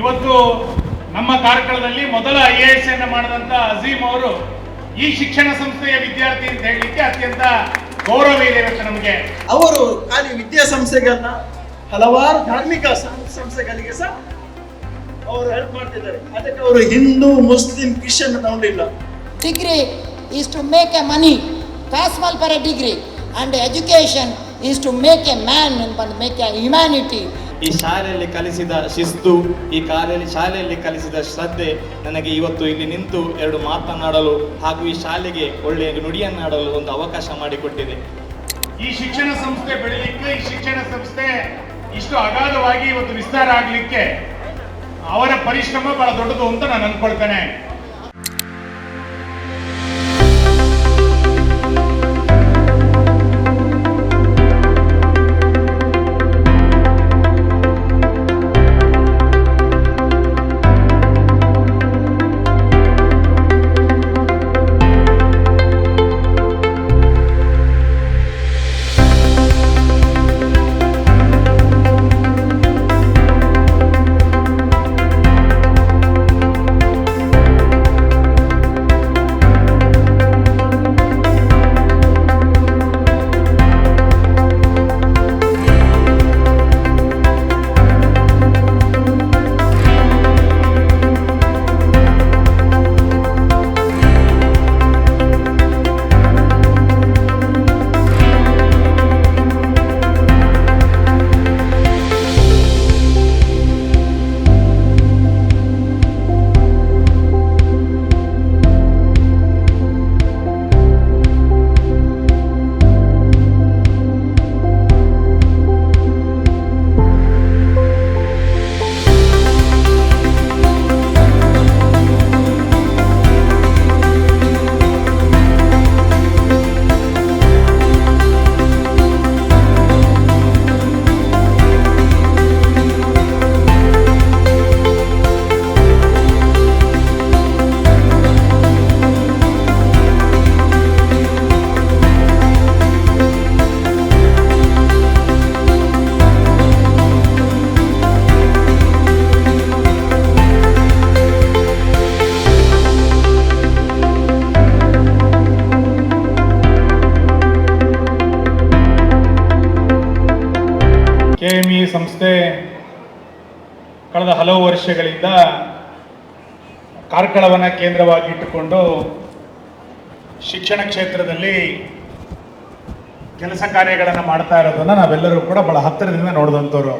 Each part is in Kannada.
ಇವತ್ತು ನಮ್ಮ ಕಾರ್ಕಳದಲ್ಲಿ ಮೊದಲ ಐ ಎ ಎಸ್ ಅನ್ನು ಮಾಡಿದಂತ ಅಜೀಮ್ ಅವರು ಈ ಶಿಕ್ಷಣ ಸಂಸ್ಥೆಯ ವಿದ್ಯಾರ್ಥಿ ಅಂತ ಹೇಳಲಿಕ್ಕೆ ಅತ್ಯಂತ ಗೌರವ ಇದೆ ಇವತ್ತು ನಮಗೆ. ಅವರು ಖಾಲಿ ವಿದ್ಯಾಸಂಸ್ಥೆಗಳನ್ನ ಹಲವಾರು ಧಾರ್ಮಿಕ ಸಂ- ಸಂಸ್ಥೆಗಳಿಗೆ ಸಹ ಅವರು ಹೆಲ್ಪ್ ಮಾಡ್ತಿದ್ದಾರೆ. ಅದಕ್ಕೆ ಅವರು ಹಿಂದೂ ಮುಸ್ಲಿಂ ಕ್ರಿಶ್ಚಿಯನ್ ತಗೊಂಡಿಲ್ಲ degree is to make a money possible for a degree and education is to make a man and make a humanity. ಈ ಶಾಲೆಯಲ್ಲಿ ಕಲಿಸಿದ ಶಿಸ್ತು, ಈ ಕಾಲೆಯಲ್ಲಿ ಶಾಲೆಯಲ್ಲಿ ಕಲಿಸಿದ ಶ್ರದ್ಧೆ ನನಗೆ ಇವತ್ತು ಇಲ್ಲಿ ನಿಂತು ಎರಡು ಮಾತನಾಡಲು ಹಾಗೂ ಈ ಶಾಲೆಗೆ ಒಳ್ಳೆಯ ನುಡಿಯನ್ನಾಡಲು ಒಂದು ಅವಕಾಶ ಮಾಡಿಕೊಟ್ಟಿದೆ. ಈ ಶಿಕ್ಷಣ ಸಂಸ್ಥೆ ಬೆಳಿಲಿಕ್ಕೆ, ಈ ಶಿಕ್ಷಣ ಸಂಸ್ಥೆ ಇಷ್ಟು ಅಗಾಧವಾಗಿ ಇವತ್ತು ವಿಸ್ತಾರ ಆಗಲಿಕ್ಕೆ ಅವರ ಪರಿಶ್ರಮ ಬಹಳ ದೊಡ್ಡದು ಅಂತ ನಾನು ಅನ್ಕೊಳ್ತೇನೆ. ಕಳೆದ ಹಲವು ವರ್ಷಗಳಿಂದ ಕಾರ್ಕಳವನ್ನ ಕೇಂದ್ರವಾಗಿ ಇಟ್ಟುಕೊಂಡು ಶಿಕ್ಷಣ ಕ್ಷೇತ್ರದಲ್ಲಿ ಕೆಲಸ ಕಾರ್ಯಗಳನ್ನು ಮಾಡ್ತಾ ಇರೋದನ್ನು ನಾವೆಲ್ಲರೂ ಕೂಡ ಬಹಳ ಹತ್ತಿರದಿಂದ ನೋಡಿದಂಥವ್ರು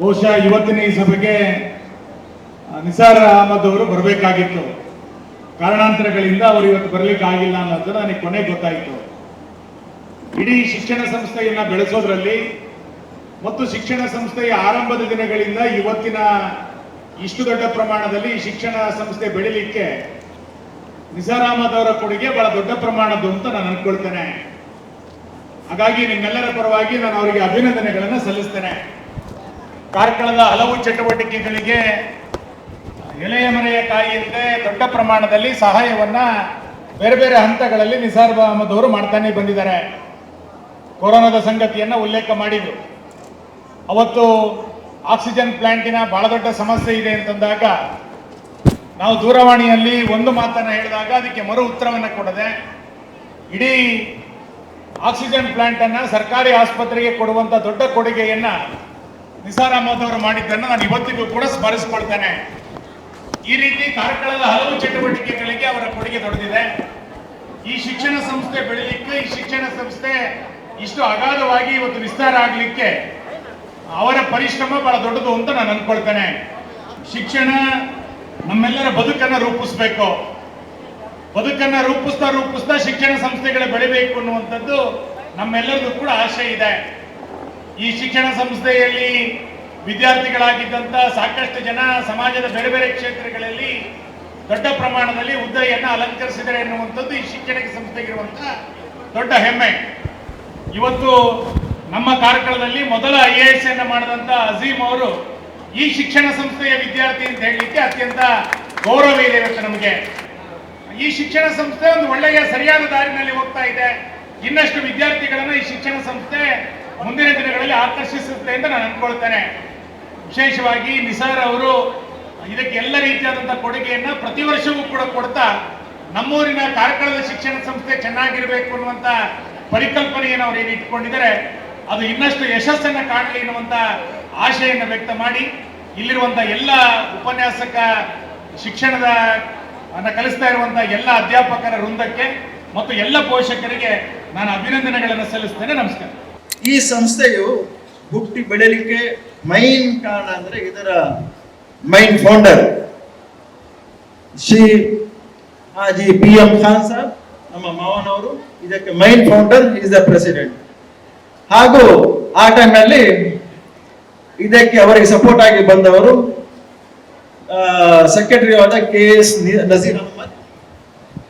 ಬಹುಶಃ ಇವತ್ತಿನ ಈ ಸಭೆಗೆ ನಿಸಾರ್ ಅಹಮದ್ ಅವರು ಬರಬೇಕಾಗಿತ್ತು. ಕಾರಣಾಂತರಗಳಿಂದ ಅವರು ಇವತ್ತು ಬರಲಿಕ್ಕೆ ಆಗಿಲ್ಲ ಅನ್ನೋದು ನನಗೆ ಕೊನೆಗೆ ಗೊತ್ತಾಯಿತು. ಇಡೀ ಶಿಕ್ಷಣ ಸಂಸ್ಥೆಯನ್ನ ಬೆಳೆಸೋದ್ರಲ್ಲಿ ಮತ್ತು ಶಿಕ್ಷಣ ಸಂಸ್ಥೆಯ ಆರಂಭದ ದಿನಗಳಿಂದ ಇವತ್ತಿನ ಇಷ್ಟು ದೊಡ್ಡ ಪ್ರಮಾಣದಲ್ಲಿ ಶಿಕ್ಷಣ ಸಂಸ್ಥೆ ಬೆಳಿಲಿಕ್ಕೆ ನಿಸಾರಾಮದವರ ಕೊಡುಗೆ ಬಹಳ ದೊಡ್ಡ ಪ್ರಮಾಣದ್ದು ಅಂತ ನಾನು ಅನ್ಕೊಳ್ತೇನೆ. ಹಾಗಾಗಿ ನಿಮ್ಮೆಲ್ಲರ ಪರವಾಗಿ ನಾನು ಅವರಿಗೆ ಅಭಿನಂದನೆಗಳನ್ನು ಸಲ್ಲಿಸ್ತೇನೆ. ಕಾರ್ಕಳದ ಹಲವು ಚಟುವಟಿಕೆಗಳಿಗೆ ಎಲೆಯ ಮನೆಯ ಕಾಯಿಯಂತೆ ದೊಡ್ಡ ಪ್ರಮಾಣದಲ್ಲಿ ಸಹಾಯವನ್ನ ಬೇರೆ ಬೇರೆ ಹಂತಗಳಲ್ಲಿ ನಿಸಾರ್ ಅಹಮದ್ ಅವರು ಮಾಡ್ತಾನೆ ಬಂದಿದ್ದಾರೆ. ಕೊರೋನಾದ ಸಂಗತಿಯನ್ನ ಉಲ್ಲೇಖ ಮಾಡಿದ್ರು. ಅವತ್ತು ಆಕ್ಸಿಜನ್ ಪ್ಲಾಂಟಿನ ಬಹಳ ದೊಡ್ಡ ಸಮಸ್ಯೆ ಇದೆ ಅಂತಂದಾಗ ನಾವು ದೂರವಾಣಿಯಲ್ಲಿ ಒಂದು ಮಾತನ್ನು ಹೇಳಿದಾಗ ಅದಕ್ಕೆ ಮರು ಉತ್ತರವನ್ನು ಕೊಡದೆ ಇಡೀ ಆಕ್ಸಿಜನ್ ಪ್ಲಾಂಟ್ ಅನ್ನ ಸರ್ಕಾರಿ ಆಸ್ಪತ್ರೆಗೆ ಕೊಡುವಂತ ದೊಡ್ಡ ಕೊಡುಗೆಯನ್ನ ನಿಸಾರ್ ಅಹಮದ್ ಅವರು ಮಾಡಿದ್ದನ್ನು ನಾನು ಇವತ್ತಿಗೂ ಕೂಡ ಸ್ಮರಿಸಿಕೊಳ್ತೇನೆ. ಈ ರೀತಿ ಕಾರ್ಕಳದ ಹಲವು ಚಟುವಟಿಕೆಗಳಿಗೆ ಅವರ ಕೊಡುಗೆ ದೊಡ್ಡದಿದೆ ಈ ಶಿಕ್ಷಣ ಸಂಸ್ಥೆ ಬೆಳೀಲಿಕ್ಕೆ ಈ ಶಿಕ್ಷಣ ಸಂಸ್ಥೆ ಇಷ್ಟು ಅಗಾಧವಾಗಿ ಇವತ್ತು ವಿಸ್ತಾರ ಆಗಲಿಕ್ಕೆ ಅವರ ಪರಿಶ್ರಮ ಬಹಳ ದೊಡ್ಡದು ಅಂತ ನಾನು ಅನ್ಕೊಳ್ತೇನೆ. ಶಿಕ್ಷಣ ನಮ್ಮೆಲ್ಲರ ಬದುಕನ್ನ ರೂಪಿಸ್ಬೇಕು. ಬದುಕನ್ನ ರೂಪಿಸ್ತಾ ರೂಪಿಸ್ತಾ ಶಿಕ್ಷಣ ಸಂಸ್ಥೆಗಳು ಬೆಳಿಬೇಕು ಅನ್ನುವಂಥದ್ದು ನಮ್ಮೆಲ್ಲರಿಗೂ ಕೂಡ ಆಶೆ ಇದೆ. ಈ ಶಿಕ್ಷಣ ಸಂಸ್ಥೆಯಲ್ಲಿ ವಿದ್ಯಾರ್ಥಿಗಳಾಗಿದ್ದಂತ ಸಾಕಷ್ಟು ಜನ ಸಮಾಜದ ಬೇರೆ ಬೇರೆ ಕ್ಷೇತ್ರಗಳಲ್ಲಿ ದೊಡ್ಡ ಪ್ರಮಾಣದಲ್ಲಿ ಹುದ್ದೆಯನ್ನ ಅಲಂಕರಿಸಿದ್ದಾರೆ ಎನ್ನುವಂಥದ್ದು ಈ ಶಿಕ್ಷಣ ಸಂಸ್ಥೆಗಿರುವಂತಹ ದೊಡ್ಡ ಹೆಮ್ಮೆ. ಇವತ್ತು ನಮ್ಮ ಕಾರ್ಕಳದಲ್ಲಿ ಮೊದಲ ಐ ಎ ಎಸ್ ಅನ್ನು ಮಾಡಿದಂತ ಅಜೀಮ್ ಅವರು ಈ ಶಿಕ್ಷಣ ಸಂಸ್ಥೆಯ ವಿದ್ಯಾರ್ಥಿ ಅಂತ ಹೇಳಲಿಕ್ಕೆ ಅತ್ಯಂತ ಗೌರವ ಇದೆ ಇವತ್ತು ನಮಗೆ. ಈ ಶಿಕ್ಷಣ ಸಂಸ್ಥೆ ಒಂದು ಒಳ್ಳೆಯ ಸರಿಯಾದ ದಾರಿನಲ್ಲಿ ಹೋಗ್ತಾ ಇದೆ. ಇನ್ನಷ್ಟು ವಿದ್ಯಾರ್ಥಿಗಳನ್ನು ಈ ಶಿಕ್ಷಣ ಸಂಸ್ಥೆ ಮುಂದಿನ ದಿನಗಳಲ್ಲಿ ಆಕರ್ಷಿಸುತ್ತೆ ಅಂತ ನಾನು ಅನ್ಕೊಳ್ತೇನೆ. ವಿಶೇಷವಾಗಿ ನಿಸಾರ್ ಅವರು ಇದಕ್ಕೆ ಎಲ್ಲ ರೀತಿಯಾದಂತಹ ಕೊಡುಗೆಯನ್ನ ಪ್ರತಿ ವರ್ಷವೂ ಕೂಡ ಕೊಡ್ತಾ ನಮ್ಮೂರಿನ ಕಾರ್ಕಳದ ಶಿಕ್ಷಣ ಸಂಸ್ಥೆ ಚೆನ್ನಾಗಿರಬೇಕು ಅನ್ನುವಂತ ಪರಿಕಲ್ಪನೆಯನ್ನು ಅವ್ರು ಇಟ್ಕೊಂಡಿದ್ದಾರೆ. ಅದು ಇನ್ನಷ್ಟು ಯಶಸ್ಸನ್ನು ಕಾಣಲಿ ಎನ್ನುವಂಥ ಆಶೆಯನ್ನು ವ್ಯಕ್ತ ಮಾಡಿ ಇಲ್ಲಿರುವಂಥ ಎಲ್ಲ ಉಪನ್ಯಾಸಕ ಶಿಕ್ಷಣದ, ಅನ್ನು ಕಲಿಸ್ತಾ ಇರುವಂಥ ಎಲ್ಲ ಅಧ್ಯಾಪಕರ ವೃಂದಕ್ಕೆ ಮತ್ತು ಎಲ್ಲ ಪೋಷಕರಿಗೆ ನಾನು ಅಭಿನಂದನೆಗಳನ್ನು ಸಲ್ಲಿಸ್ತೇನೆ. ನಮಸ್ಕಾರ. ಈ ಸಂಸ್ಥೆಯು ಹುಟ್ಟಿ ಬೆಳೆಯಲಿಕ್ಕೆ ಮೈನ್ ಕಾರಣ ಅಂದರೆ ಇದರ main founder Shri Haji P M Khan Saab, ನಮ್ಮ ಮಾವನವರು, ಇದಕ್ಕೆ main founder is the president ಹಾಗೂ ಆ ಟೈಮ್ನಲ್ಲಿ ಇದಕ್ಕೆ ಅವರಿಗೆ ಸಪೋರ್ಟ್ ಆಗಿ ಬಂದವರು ಸೆಕ್ರೆಟರಿ ಆದ ಕೆ ಎಸ್ ನಜೀರ್ ಅಹಮದ್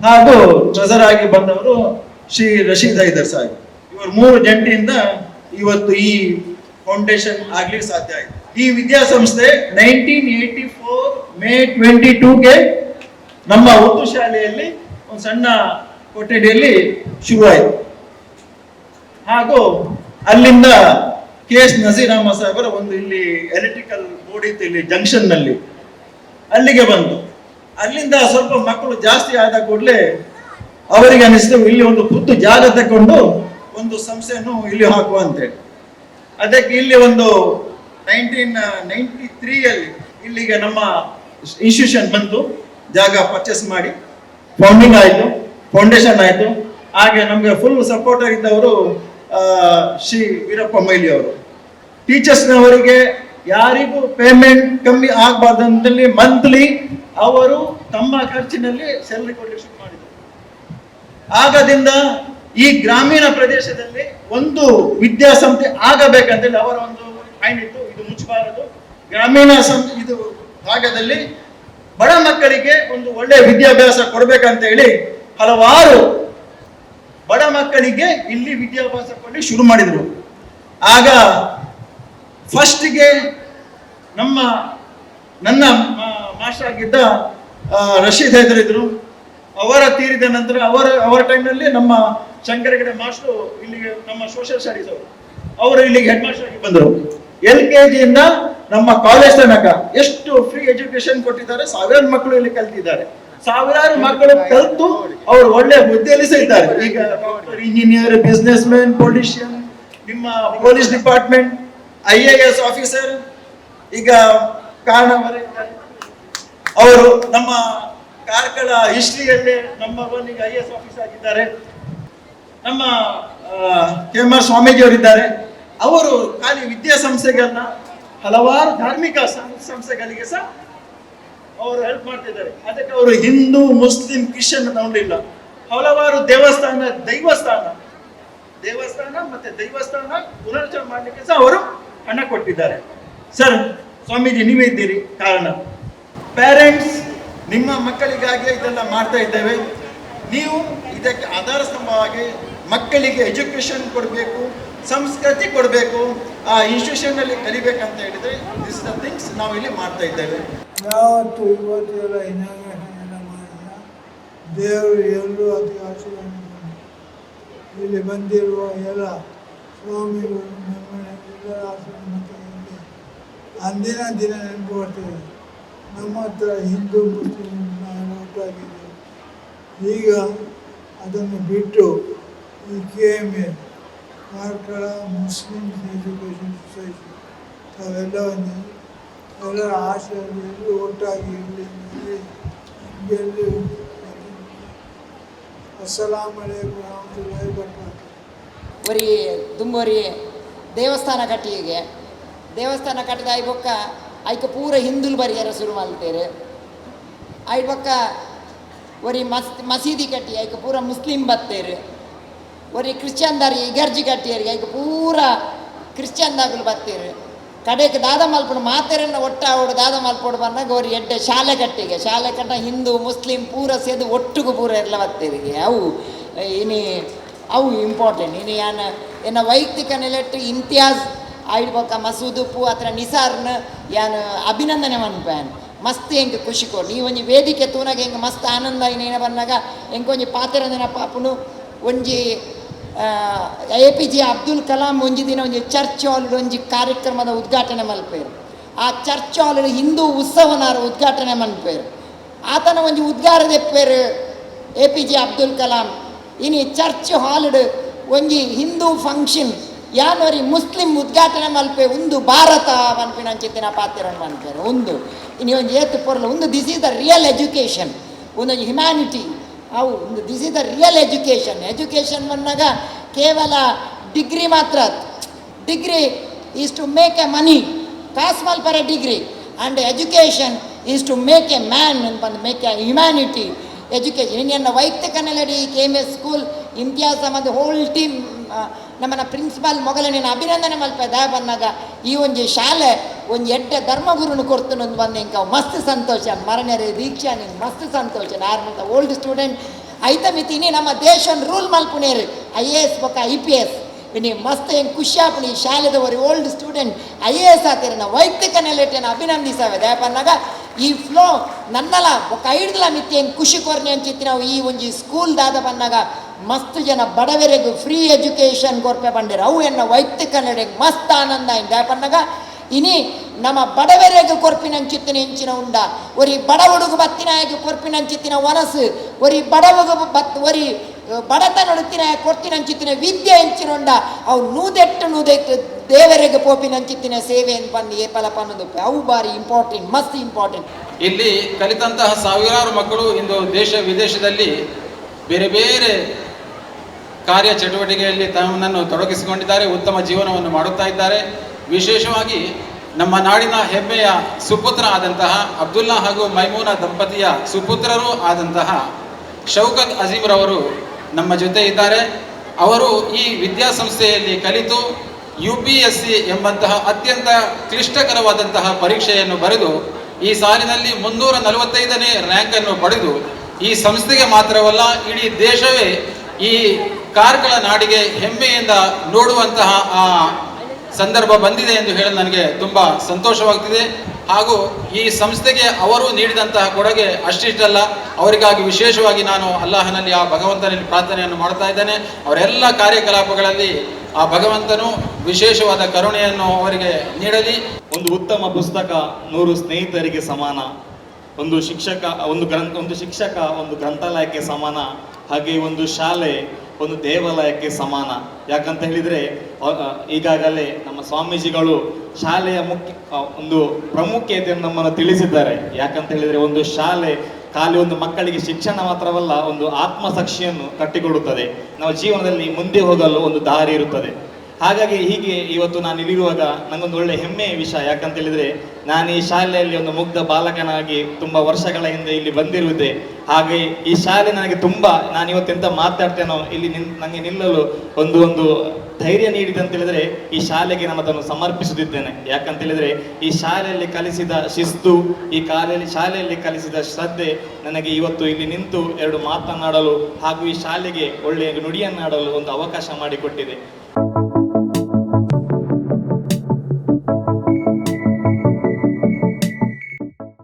ಹಾಗೂ ಟ್ರೆಸರ್ ಆಗಿ ಬಂದವರು ಶ್ರೀ ರಶೀದ್ ಹೈದರ್ ಸಾಹೇಬ್. ಇವರು ಮೂರು ಜಂಟಿಯಿಂದ ಇವತ್ತು ಈ ಫೌಂಡೇಶನ್ ಆಗ್ಲಿಕ್ಕೆ ಸಾಧ್ಯ ಆಯಿತು. ಈ ವಿದ್ಯಾಸಂಸ್ಥೆ nineteen eighty four May twenty ಟೂಗೆ ನಮ್ಮ ಉರ್ದು ಶಾಲೆಯಲ್ಲಿ ಒಂದು ಸಣ್ಣ ಕೊಠಡಿಯಲ್ಲಿ ಶುರುವಾಯಿತು. ಹಾಗೂ ಅಲ್ಲಿಂದ ಕೆ ಎಸ್ ಅಹಮದ್ ಸಾಹೇಬರ ಒಂದು ಇಲ್ಲಿ ಎಲೆಕ್ಟ್ರಿಕಲ್ ಬೋರ್ಡ್ ಇತ್ತು ಇಲ್ಲಿ ಜಂಕ್ಷನ್ನಲ್ಲಿ. ಅಲ್ಲಿಗೆ ಬಂತು ಅಲ್ಲಿಂದ ಸ್ವಲ್ಪ ಮಕ್ಕಳು ಜಾಸ್ತಿ ಆದ ಕೂಡಲೇ ಅವರಿಗೆ ಅನಿಸಿತು ಇಲ್ಲಿ ಒಂದು ಖುದ್ದು ಜಾಗ ತಗೊಂಡು ಒಂದು ಸಂಸ್ಥೆಯನ್ನು ಇಲ್ಲಿ ಹಾಕುವ ಅಂತೇಳಿ ಅದಕ್ಕೆ ಇಲ್ಲಿ ಒಂದು ನೈನ್ಟೀನ್ ನೈಂಟಿ ತ್ರೀಯಲ್ಲಿ ಇಲ್ಲಿಗೆ ನಮ್ಮ ಇನ್ಸ್ಟಿಟ್ಯೂಷನ್ ಬಂತು ಜಾಗ ಪರ್ಚೇಸ್ ಮಾಡಿ. ಫೌಂಡಿಂಗ್ ಆಯಿತು ಫೌಂಡೇಶನ್ ಆಯಿತು. ಹಾಗೆ ನಮಗೆ ಫುಲ್ ಸಪೋರ್ಟ್ ಆಗಿದ್ದವರು ಶ್ರೀ ವೀರಪ್ಪ ಮೊಯ್ಲಿ ಅವರು. ಟೀಚರ್ಸ್ನವರಿಗೆ ಯಾರಿಗೂ ಪೇಮೆಂಟ್ ಕಮ್ಮಿ ಆಗಬಾರ್ದು ಅಂತೇಳಿ ಮಂತ್ಲಿ ಅವರು ತಮ್ಮ ಖರ್ಚಿನಲ್ಲಿ ಸ್ಯಾಲರಿ ಕೊಡ್ಲಿಕ್ಕೆ ಶುರು ಮಾಡಿದರು. ಆಗದಿಂದ ಈ ಗ್ರಾಮೀಣ ಪ್ರದೇಶದಲ್ಲಿ ಒಂದು ವಿದ್ಯಾಸಂಸ್ಥೆ ಆಗಬೇಕಂತೇಳಿ ಅವರ ಒಂದು ಪಾಯಿಂಟ್ ಇತ್ತು. ಇದು ಮುಚ್ಚಬಾರದು ಗ್ರಾಮೀಣ ಸಂ, ಇದು ಭಾಗದಲ್ಲಿ ಬಡ ಮಕ್ಕಳಿಗೆ ಒಂದು ಒಳ್ಳೆ ವಿದ್ಯಾಭ್ಯಾಸ ಕೊಡಬೇಕಂತ ಹೇಳಿ ಹಲವಾರು ಬಡ ಮಕ್ಕಳಿಗೆ ಇಲ್ಲಿ ವಿದ್ಯಾಭ್ಯಾಸ ಕೊಡ್ಲಿಕ್ಕೆ ಶುರು ಮಾಡಿದ್ರು. ಆಗ ಫಸ್ಟಿಗೆ ನಮ್ಮ, ನನ್ನ ಮಾಸ್ಟರ್ ಆಗಿದ್ದ ರಶೀದ್ ಹೈದರ್ ಇದ್ರು. ಅವರ ತೀರಿದ ನಂತರ ಅವರ ಅವರ ಟೈಮ್ನಲ್ಲಿ ನಮ್ಮ ಶಂಕರಗಡೆ ಮಾಸ್ಟ್ರು ಇಲ್ಲಿಗೆ ನಮ್ಮ ಸೋಷಿಯಲ್ ಸ್ಟಡೀಸ್ ಅವರು. ಅವರು ಇಲ್ಲಿಗೆ ಹೆಡ್ ಮಾಸ್ಟರ್ ಆಗಿ ಬಂದರು. ಎಲ್ ಕೆ ಜಿಯಿಂದ ನಮ್ಮ ಕಾಲೇಜ್ ತನಕ ಎಷ್ಟು ಫ್ರೀ ಎಜುಕೇಶನ್ ಕೊಟ್ಟಿದ್ದಾರೆ, ಸಾವಿರಾರು ಮಕ್ಕಳು ಇಲ್ಲಿ ಕಲ್ತಿದ್ದಾರೆ. ಸಾವಿರಾರು ಮಕ್ಕಳು ಕಲಿತು ಅವರು ಒಳ್ಳೆ ಹುದ್ದೆಯಲ್ಲಿ ಸಹ ಈಗ ಇಂಜಿನಿಯರ್ ಬಿಸ್ನೆಸ್ ಮ್ಯಾನ್ ಪೊಲಿಟಿಷಿಯನ್ ನಿಮ್ಮ police department I A S officer ಈಗ ಕಾರಣ ಅವರು ನಮ್ಮ ಕಾರ್ಕಳ ಹಿಸ್ಟ್ರಿಯಲ್ಲೇ ನಂಬರ್ ಒನ್ ಈಗ ಐ ಎಸ್ ಆಫೀಸರ್ ಆಗಿದ್ದಾರೆ. ನಮ್ಮ ಕೆ ಎಂ ಆರ್ ಸ್ವಾಮೀಜಿ ಅವರಿದ್ದಾರೆ ಅವರು ಖಾಲಿ ವಿದ್ಯಾಸಂಸ್ಥೆಗಳನ್ನ ಹಲವಾರು ಧಾರ್ಮಿಕ ಸಂಸ್ಥೆಗಳಿಗೆ ಸಹ ಅವರು ಹೆಲ್ಪ್ ಮಾಡ್ತಿದ್ದಾರೆ. ಅದಕ್ಕೆ ಅವರು ಹಿಂದೂ, ಮುಸ್ಲಿಂ, ಕ್ರಿಶ್ಚಿಯನ್ ತಗೊಂಡಿಲ್ಲ ಹಲವಾರು ದೇವಸ್ಥಾನ, ದೈವಸ್ಥಾನ. ದೇವಸ್ಥಾನ ಮತ್ತೆ ದೈವಸ್ಥಾನ ಪುನರ್ಜನ ಮಾಡಲಿಕ್ಕೆ ಸಹ ಅವರು ಹಣ ಕೊಟ್ಟಿದ್ದಾರೆ. ಸರ್, ಸ್ವಾಮೀಜಿ, ನೀವೇ ಇದ್ದೀರಿ. ಕಾರಣ ಪೇರೆಂಟ್ಸ್ ನಿಮ್ಮ ಮಕ್ಕಳಿಗಾಗಿ ಇದೆಲ್ಲ ಮಾಡ್ತಾ ಇದ್ದೇವೆ. ನೀವು ಇದಕ್ಕೆ ಆಧಾರ ಸ್ತಂಭವಾಗಿ ಮಕ್ಕಳಿಗೆ ಎಜುಕೇಶನ್ ಕೊಡಬೇಕು. ಸಂಸ್ಕೃತಿ ಕೊಡಬೇಕು. ಆ ಇನ್ಸ್ಟಿಟ್ಯೂಷನ್ ಅಲ್ಲಿ ಕಲಿಬೇಕಂತ ಹೇಳಿದ್ರೆ ದಿಸ್ ದ ಥಿಂಗ್ಸ್ ನಾವು ಇಲ್ಲಿ ಮಾಡ್ತಾ ಇದ್ದೇವೆ. ಯಾವತ್ತು ಇವತ್ತೆಲ್ಲ ಮಾಡಿಲ್ಲ ದೇವರು ಎಲ್ಲರೂ ಅತಿ ಆಶೀರ್ವಾದ ಇಲ್ಲಿ ಬಂದಿರುವ ಎಲ್ಲ ಸ್ವಾಮಿಗಳು ಎಲ್ಲರ ಆಶೀರ್ವಾದ ಅಂದಿನ ದಿನ ನೆನಪು ನಮ್ಮ ಹತ್ರ ಹಿಂದೂ, ಮುಸ್ಲಿಂ ಒಟ್ಟಾಗಿದೆ ಈಗ ಅದನ್ನು ಬಿಟ್ಟು ಈ K M A Karkala Muslim education society ತಾವೆಲ್ಲವನ್ನು ಎಲ್ಲರ ಆಶೆಯಲ್ಲಿ ಒಟ್ಟಾಗಿ ಇರಲಿ ಎಲ್ಲಿ ಅಸ್ಸಲಾಂ ಅಲೈಕುಂ ರಹಮತುಲ್ಲಾಹಿ ಒರಿ ದುಂಬೊರಿ ದೇವಸ್ಥಾನ ಕಟ್ಟಿಗೆ ದೇವಸ್ಥಾನ ಕಟ್ಟಿದ ಐ ಬೊಕ್ಕ ಐಕ ಪೂರ ಹಿಂದುಲ್ ಬರಿಯರ ಶುರು ಮಾಡ್ತೇರೆ. ಐ ಬೊಕ್ಕ ಒರಿ ಮಸ್, ಮಸೀದಿ ಕಟ್ಟಿ ಐಕ ಪೂರ ಮುಸ್ಲಿಂ ಬತ್ತೇರು. ಒರಿ ಕ್ರಿಶ್ಚಿಯನ್ ದಾರಿ ಇಗರ್ಜಿ ಕಟ್ಟಿಯರಿ ಈಗ ಪೂರ ಕ್ರಿಶ್ಚಿಯನ್ ದಾಗಲು ಬರ್ತೀರಿ. ಕಡೆಗೆ ದಾದ ಮಲ್ಪಡು ಮಾತೆರನ್ನ ಒಟ್ಟ ಅವಡು ದಾದ ಮಲ್ಪಡು ಬಂದಾಗ ಅವ್ರು ಎಡ್ಡೆ ಶಾಲೆ ಕಟ್ಟಿಗೆ. ಶಾಲೆ ಕಟ್ಟ ಹಿಂದೂ, ಮುಸ್ಲಿಂ ಪೂರ ಸೇದು ಒಟ್ಟಿಗೂ ಪೂರ ಎಲ್ಲ ಬರ್ತೀರಿ. ಅವು ಇನಿ, ಅವು ಇಂಪಾರ್ಟೆಂಟ್ ಇನಿ ಯಾನ ಎನ್ನ ವೈಯಕ್ತಿಕ ನೆಲೆಟ್ಟು ಇಂತಿಯಾಜ್ ಆಯ್ಡ್ಬೊಕ್ಕ ಮಸೂದುಪ್ಪು ಅತ್ರ ನಿಸಾರ್ನ ಯಾನ್ ಅಭಿನಂದನೆ ಮನ್ಪೇನ್ ಮಸ್ತ್ ಹೆಂಗೆ ಖುಷಿ ಕೊಡು. ನೀ ಒಂಜಿ ವೇದಿಕೆ ತೂನಾಗ ಹೆಂಗೆ ಮಸ್ತ್ ಆನಂದ ಇನ್ನೇನ ಬಂದಾಗ ಒಂದು ಒಂಜಿ ಪಾತ್ರ ನೆನಪಾಪುನು ಒಂಜಿ A P J Abdul Kalam ಒಂಜಿ ದಿನ ಒಂಜಿ ಚರ್ಚ್ ಹಾಲ್ ಒಂಜಿ ಕಾರ್ಯಕ್ರಮದ ಉದ್ಘಾಟನೆ ಮಲ್ಪೇರು. ಆ ಚರ್ಚ್ ಹಾಲ್ ಹಿಂದೂ ಉತ್ಸವನಾರ ಉದ್ಘಾಟನೆ ಮಲ್ಪೇರು. ಆತನ ಒಂಜಿ ಉದ್ಗಾರ ದೆಪ್ಪೇರು A P J Abdul Kalam ಇನಿ ಚರ್ಚ್ ಹಾಲ್ಡ್ ಒಂಜಿ ಹಿಂದೂ ಫಂಕ್ಷನ್ ಯಾನೋರಿ ಮುಸ್ಲಿಂ ಉದ್ಘಾಟನೆ ಮಲ್ಪೆ, ಒಂದು ಭಾರತ ಮನ್ಪಿನ ಚಿತ್ತಿನ ಪಾತ್ರ ಮನ್ಪೇರು. ಒಂದು, ಇನಿ ಒಂದು ಏತು ಪೊರ್ಲು ಒಂದು this is the real education ಒಂದೊಂದು ಹ್ಯುಮ್ಯಾನಿಟಿ ಅವು this is the real education education ಬಂದಾಗ ಕೇವಲ ಡಿಗ್ರಿ ಮಾತ್ರ degree is to make a money cause a degree and education is to make a man ಬಂದು ಮೇಕ್ ಎ ಹ್ಯುಮ್ಯಾನಿಟಿ ಎಜುಕೇಷನ್ ಇನ್ನೆನ್ನ ವೈಯಕ್ತಿಕ ಈ ಕೆ ಎಂ ಎಸ್ ಸ್ಕೂಲ್ ಇಂತಿಹಾಸ ಮತ್ತು ಹೋಲ್ ಟೀಮ್ ನಮ್ಮನ್ನು ಪ್ರಿನ್ಸಿಪಾಲ್ ಮೊಗಲನೇನ ಅಭಿನಂದನೆ ಮಲ್ಪ ದಯ ಬಂದಾಗ ಈ ಒಂದು ಶಾಲೆ ಒಂಜಿ ಎಡ್ಡ ಧರ್ಮಗುರುನು ಒಂದು ಬಂದು, ಇಂಕ ಮಸ್ತ್ ಸಂತೋಷ. ಮರಣರೇ ದೀಕ್ಷಾ ನಿಂಗೆ ಮಸ್ತ್ ಸಂತೋಷ. ಯಾರು ಓಲ್ಡ್ ಸ್ಟೂಡೆಂಟ್ ಐತ ಮಿತಿನಿ ನಮ್ಮ ದೇಶನ್ ರೂಲ್ ಮಲ್ಪುನೇರು ಐ ಎ ಎಸ್ ಬೊಕ್ಕ ಐ ಪಿ ಎಸ್. ಇನಿ ಮಸ್ತ್ ಹೆಂಗೆ ಖುಷಿ ಶಾಲೆದವರು old student I A S ಆತಿರ, ನಾ ವೈಯಕ್ತಿಕ ನೆಲೆಟೇನ ಅಭಿನಂದಿಸವೆ. ದಯಪನ್ನಾಗ ಈ ಫ್ಲೋ ನನ್ನಲ್ಲ ఒక ಐಡ್ಲ ಮಿತ್ತಿ ಹೆಂಗೆ ಖುಷಿ ಕೊರ್ನೆ ಅಂತಿತ್ತು ನಾವು ಈ ಒಂಜಿ ಸ್ಕೂಲ್ ದಾದ ಬಂದಾಗ ಮಸ್ತ್ ಜನ ಬಡವರೆಗೂ ಫ್ರೀ ಎಜುಕೇಷನ್ ಕೊರ್ಪೆ ಬಂದಿರ ಅವು ಎನ್ನ ವೈಯಕ್ತಿಕ ನಡೆ ಮಸ್ತ್ ಆನಂದ ಇಂದ ಬಂದಾಗ ಇನಿ ನಮ್ಮ ಬಡವರೆಗೆ ಕೊರ್ಪಿನಂಚಿತ್ತಿನ ಹೆಂಚಿನ ಉಂಡ. ಒರಿ ಬಡ ಹುಡುಗ ಬತ್ತಿನಾಯಕ ಕೊರ್ಪಿನಂಚಿತ್ತಿನ ವನಸು. ಒರಿ ಬಡವಗ ಬತ್, ಒರಿ ಬಡತನ ಉಡುತ್ತಿನ ಕೊರ್ತಿನಂಚಿತ್ತಿನ ವಿದ್ಯೆ ಹೆಂಚಿನೊಂಡ ಅವು ನೂದೆಟ್ಟು ನೂದೆಟ್ಟು ದೇವರಿಗೆ ಪೋಪಿನಂಚಿತ್ತಿನ ಸೇವೆ ಅಂತ ಬಂದು ಫಲ ಪನ್ನದು ಅವು ಬಾರಿ ಇಂಪಾರ್ಟೆಂಟ್ ಮಸ್ತ್ ಇಂಪಾರ್ಟೆಂಟ್ ಇಲ್ಲಿ ಕಲಿತಂತಹ ಸಾವಿರಾರು ಮಕ್ಕಳು ಇಂದು ದೇಶ ವಿದೇಶದಲ್ಲಿ ಬೇರೆ ಬೇರೆ ಕಾರ್ಯ ಚಟುವಟಿಕೆಯಲ್ಲಿ ತಮ್ಮನ್ನು ತೊಡಗಿಸಿಕೊಂಡಿದ್ದಾರೆ, ಉತ್ತಮ ಜೀವನವನ್ನು ಮಾಡುತ್ತಾ ಇದ್ದಾರೆ. ವಿಶೇಷವಾಗಿ ನಮ್ಮ ನಾಡಿನ ಹೆಮ್ಮೆಯ ಸುಪುತ್ರ ಆದಂತಹ ಅಬ್ದುಲ್ಲಾ ಹಾಗೂ ಮೈಮೂನಾ ದಂಪತಿಯ ಸುಪುತ್ರರೂ ಆದಂತಹ ಶೌಕತ್ ಅಜೀಮ್ರವರು ನಮ್ಮ ಜೊತೆ ಇದ್ದಾರೆ. ಅವರು ಈ ವಿದ್ಯಾಸಂಸ್ಥೆಯಲ್ಲಿ ಕಲಿತು ಯು ಪಿ ಎಸ್ ಸಿ ಎಂಬಂತಹ ಅತ್ಯಂತ ಕ್ಲಿಷ್ಟಕರವಾದಂತಹ ಪರೀಕ್ಷೆಯನ್ನು ಬರೆದು ಈ ಸಾಲಿನಲ್ಲಿ ಮುನ್ನೂರ ನಲವತ್ತೈದನೇ ರ್ಯಾಂಕನ್ನು ಪಡೆದು ಈ ಸಂಸ್ಥೆಗೆ ಮಾತ್ರವಲ್ಲ, ಇಡೀ ದೇಶವೇ ಈ ಕಾರ್ಕಳ ನಾಡಿಗೆ ಹೆಮ್ಮೆಯಿಂದ ನೋಡುವಂತಹ ಆ ಸಂದರ್ಭ ಬಂದಿದೆ ಎಂದು ಹೇಳಲು ನನಗೆ ತುಂಬ ಸಂತೋಷವಾಗ್ತಿದೆ. ಹಾಗೂ ಈ ಸಂಸ್ಥೆಗೆ ಅವರು ನೀಡಿದಂತಹ ಕೊಡುಗೆ ಅಷ್ಟಿಷ್ಟಲ್ಲ. ಅವರಿಗಾಗಿ ವಿಶೇಷವಾಗಿ ನಾನು ಅಲ್ಲಾಹನಲ್ಲಿ ಆ ಭಗವಂತನಲ್ಲಿ ಪ್ರಾರ್ಥನೆಯನ್ನು ಮಾಡ್ತಾ ಇದ್ದೇನೆ. ಅವರೆಲ್ಲ ಕಾರ್ಯಕಲಾಪಗಳಲ್ಲಿ ಆ ಭಗವಂತನು ವಿಶೇಷವಾದ ಕರುಣೆಯನ್ನು ಅವರಿಗೆ ನೀಡಲಿ. ಒಂದು ಉತ್ತಮ ಪುಸ್ತಕ ನೂರು ಸ್ನೇಹಿತರಿಗೆ ಸಮಾನ. ಒಂದು ಶಿಕ್ಷಕ, ಒಂದು ಗ್ರಂಥ, ಒಂದು ಶಿಕ್ಷಕ ಒಂದು ಗ್ರಂಥಾಲಯಕ್ಕೆ ಸಮಾನ. ಹಾಗೆ ಒಂದು ಶಾಲೆ ಒಂದು ದೇವಾಲಯಕ್ಕೆ ಸಮಾನ. ಯಾಕಂತ ಹೇಳಿದ್ರೆ ಈಗಾಗಲೇ ನಮ್ಮ ಸ್ವಾಮೀಜಿಗಳು ಶಾಲೆಯ ಮುಖ್ಯ ಒಂದು ಪ್ರಾಮುಖ್ಯತೆಯನ್ನು ನಮ್ಮನ್ನು ತಿಳಿಸಿದ್ದಾರೆ. ಯಾಕಂತ ಹೇಳಿದ್ರೆ, ಒಂದು ಶಾಲೆ ಖಾಲಿ ಒಂದು ಮಕ್ಕಳಿಗೆ ಶಿಕ್ಷಣ ಮಾತ್ರವಲ್ಲ, ಒಂದು ಆತ್ಮಸಾಕ್ಷಿಯನ್ನು ಕಟ್ಟಿಕೊಡುತ್ತದೆ. ನಾವು ಜೀವನದಲ್ಲಿ ಮುಂದೆ ಹೋಗಲು ಒಂದು ದಾರಿ ಇರುತ್ತದೆ. ಹಾಗಾಗಿ ಹೀಗೆ ಇವತ್ತು ನಾನು ಇಲ್ಲಿರುವಾಗ ನನಗೊಂದು ಒಳ್ಳೆ ಹೆಮ್ಮೆಯ ವಿಷಯ. ಯಾಕಂತ ಹೇಳಿದ್ರೆ ನಾನು ಈ ಶಾಲೆಯಲ್ಲಿ ಒಂದು ಮುಗ್ಧ ಬಾಲಕನಾಗಿ ತುಂಬಾ ವರ್ಷಗಳ ಹಿಂದೆ ಇಲ್ಲಿ ಬಂದಿರುವುದೇ. ಹಾಗೆ ಈ ಶಾಲೆ ನನಗೆ ತುಂಬಾ, ನಾನು ಎಂತ ಮಾತಾಡ್ತೇನೋ ಇಲ್ಲಿ ನಿನ್, ನನಗೆ ನಿಲ್ಲಲು ಒಂದು ಒಂದು ಧೈರ್ಯ ನೀಡಿದೆ ಅಂತ ಹೇಳಿದ್ರೆ ಈ ಶಾಲೆಗೆ ನಾನು ಅದನ್ನು ಸಮರ್ಪಿಸುತ್ತಿದ್ದೇನೆ. ಯಾಕಂತ ಹೇಳಿದ್ರೆ ಈ ಶಾಲೆಯಲ್ಲಿ ಕಲಿಸಿದ ಶಿಸ್ತು, ಈ ಕಾಲೆಯಲ್ಲಿ ಶಾಲೆಯಲ್ಲಿ ಕಲಿಸಿದ ಶ್ರದ್ಧೆ ನನಗೆ ಇವತ್ತು ಇಲ್ಲಿ ನಿಂತು ಎರಡು ಮಾತನಾಡಲು ಹಾಗೂ ಈ ಶಾಲೆಗೆ ಒಳ್ಳೆಯ ನುಡಿಯನ್ನಾಡಲು ಒಂದು ಅವಕಾಶ ಮಾಡಿಕೊಟ್ಟಿದೆ.